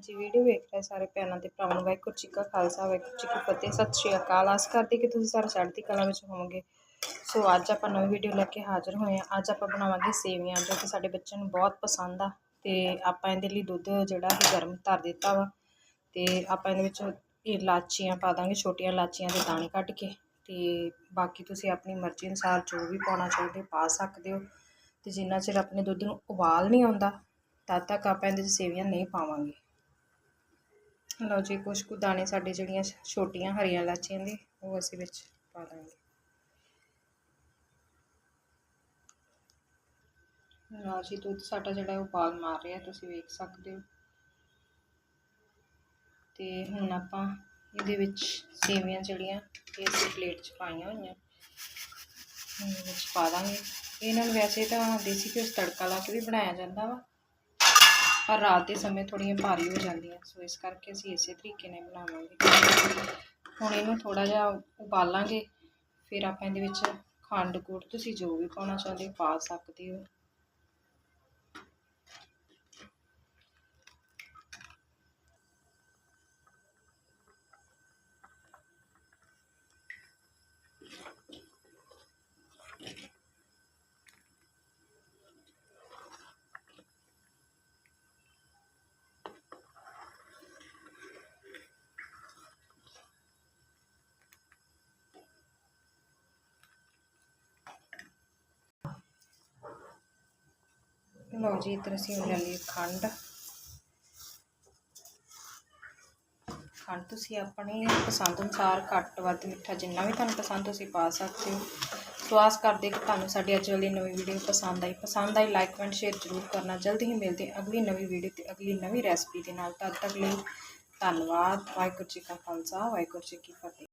ਜੀ, ਵੀਡੀਓ ਵੇਖ ਰਹੇ ਸਾਰੇ ਭੈਣਾਂ ਤੇ ਭਰਾਵਾਂ ਨੂੰ ਵਾਹਿਗੁਰੂ ਜੀ ਕਾ ਖਾਲਸਾ, ਵਾਹਿਗੁਰੂ ਜੀ ਕੀ ਫਤਿਹ, ਸਤਿ ਸ਼੍ਰੀ ਅਕਾਲ। ਆਸ ਕਰਦੇ ਕਿ ਤੁਸੀਂ ਸਾਰੇ ਚੜ੍ਹਦੀ ਕਲਾ ਵਿੱਚ ਹੋਵੋਗੇ। ਸੋ ਅੱਜ ਆਪਾਂ ਨਵੀਂ ਵੀਡੀਓ ਲੈ ਕੇ ਹਾਜ਼ਰ ਹੋਏ ਹਾਂ। ਅੱਜ ਆਪਾਂ ਬਣਾਵਾਂਗੇ ਸੇਵੀਆਂ, ਜੋ ਕਿ ਸਾਡੇ ਬੱਚਿਆਂ ਨੂੰ ਬਹੁਤ ਪਸੰਦ ਆ ਤੇ ਆਪਾਂ ਇਹਦੇ ਲਈ ਦੁੱਧ ਜਿਹੜਾ ਹੈ ਗਰਮ ਧਰ ਦਿੱਤਾ ਵਾ ਤੇ ਆਪਾਂ ਇਹਦੇ ਵਿੱਚ ਇਲਾਚੀਆਂ ਪਾ ਦਾਂਗੇ, ਛੋਟੀਆਂ ਇਲਾਚੀਆਂ ਦੇ ਦਾਣੇ ਕੱਢ ਕੇ ਤੇ ਬਾਕੀ ਤੁਸੀਂ ਆਪਣੀ ਮਰਜ਼ੀ ਅਨੁਸਾਰ ਜੋ ਵੀ ਪਾਉਣਾ ਚਾਹੁੰਦੇ ਪਾ ਸਕਦੇ ਹੋ ਤੇ ਜਿੰਨਾ ਚਿਰ ਆਪਣੇ ਦੁੱਧ ਨੂੰ ਉਬਾਲ ਨਹੀਂ ਆਉਂਦਾ, ਤਦ ਤੱਕ ਆਪਾਂ ਇਹਦੇ 'ਚ ਸੇਵੀਆਂ ਨਹੀਂ ਪਾਵਾਂਗੇ। ਲਓ ਜੀ, ਕੁਛ ਕੁ ਦਾਣੇ ਸਾਡੇ ਜਿਹੜੀਆਂ ਛੋਟੀਆਂ ਹਰੀਆਂ ਇਲਾਚੀਆਂ ਦੇ, ਉਹ ਅਸੀਂ ਵਿੱਚ ਪਾ ਦਾਂਗੇ। ਲਓ ਜੀ, ਦੁੱਧ ਸਾਡਾ ਜਿਹੜਾ ਉਹ ਬਾਲ ਮਾਰ ਰਿਹਾ, ਤੁਸੀਂ ਵੇਖ ਸਕਦੇ ਹੋ। ਤੇ ਹੁਣ ਆਪਾਂ ਇਹਦੇ ਵਿੱਚ ਸੇਵੀਆਂ ਜਿਹੜੀਆਂ, ਇਹ ਅਸੀਂ ਪਲੇਟ 'ਚ ਪਾਈਆਂ ਹੋਈਆਂ। ਵਿੱਚ ਪਾ ਦਾਂਗੇ। ਇਹਨਾਂ ਨੂੰ ਵੈਸੇ ਤਾਂ ਦੇਸੀ ਘਿਓ ਤੜਕਾ ਲਾ ਕੇ ਵੀ ਬਣਾਇਆ ਜਾਂਦਾ ਵਾ। ਪਰ ਰਾਤ ਦੇ ਸਮੇਂ ਥੋੜ੍ਹੀਆਂ ਭਾਰੀ ਹੋ ਜਾਂਦੀਆਂ, ਸੋ ਇਸ ਕਰਕੇ ਅਸੀਂ ਇਸੇ ਤਰੀਕੇ ਨਾਲ ਬਣਾਵਾਂਗੇ। ਹੁਣ ਇਹਨੂੰ ਥੋੜਾ ਜਿਹਾ ਉਬਾਲਾਂਗੇ, ਫਿਰ ਆਪਾਂ ਇਹਦੇ ਵਿੱਚ ਖੰਡ ਗੁੜ ਤੁਸੀਂ ਜੋ ਵੀ ਪਾਉਣਾ ਚਾਹੁੰਦੇ ਹੋ ਪਾ ਸਕਦੇ ਹੋ। ਲਓ ਜੀ, ਇੱਧਰ ਅਸੀਂ ਲੈ ਲਈ ਖੰਡ। ਖੰਡ ਤੁਸੀਂ ਆਪਣੇ ਪਸੰਦ ਅਨੁਸਾਰ ਘੱਟ, ਵੱਧ, ਮਿੱਠਾ ਜਿੰਨਾ ਵੀ ਤੁਹਾਨੂੰ ਪਸੰਦ ਤੁਸੀਂ ਪਾ ਸਕਦੇ ਹੋ। ਸੋ ਆਸ ਕਰਦੇ ਕਿ ਤੁਹਾਨੂੰ ਸਾਡੀ ਅੱਜ ਵਾਲੀ ਨਵੀਂ ਵੀਡੀਓ ਪਸੰਦ ਆਈ। ਪਸੰਦ ਆਈ ਲਾਈਕ ਕਮੈਂਟ ਸ਼ੇਅਰ ਜ਼ਰੂਰ ਕਰਨਾ। ਜਲਦੀ ਹੀ ਮਿਲਦੇ ਅਗਲੀ ਨਵੀਂ ਵੀਡੀਓ ਤੇ ਅਗਲੀ ਨਵੀਂ ਰੈਸਪੀ ਦੇ ਨਾਲ। ਤਦ ਤੱਕ ਲਈ ਧੰਨਵਾਦ। ਵਾਹਿਗੁਰੂ ਜੀ ਕਾ ਖਾਲਸਾ, ਵਾਹਿਗੁਰੂ ਜੀ ਕੀ ਫਤਿਹ।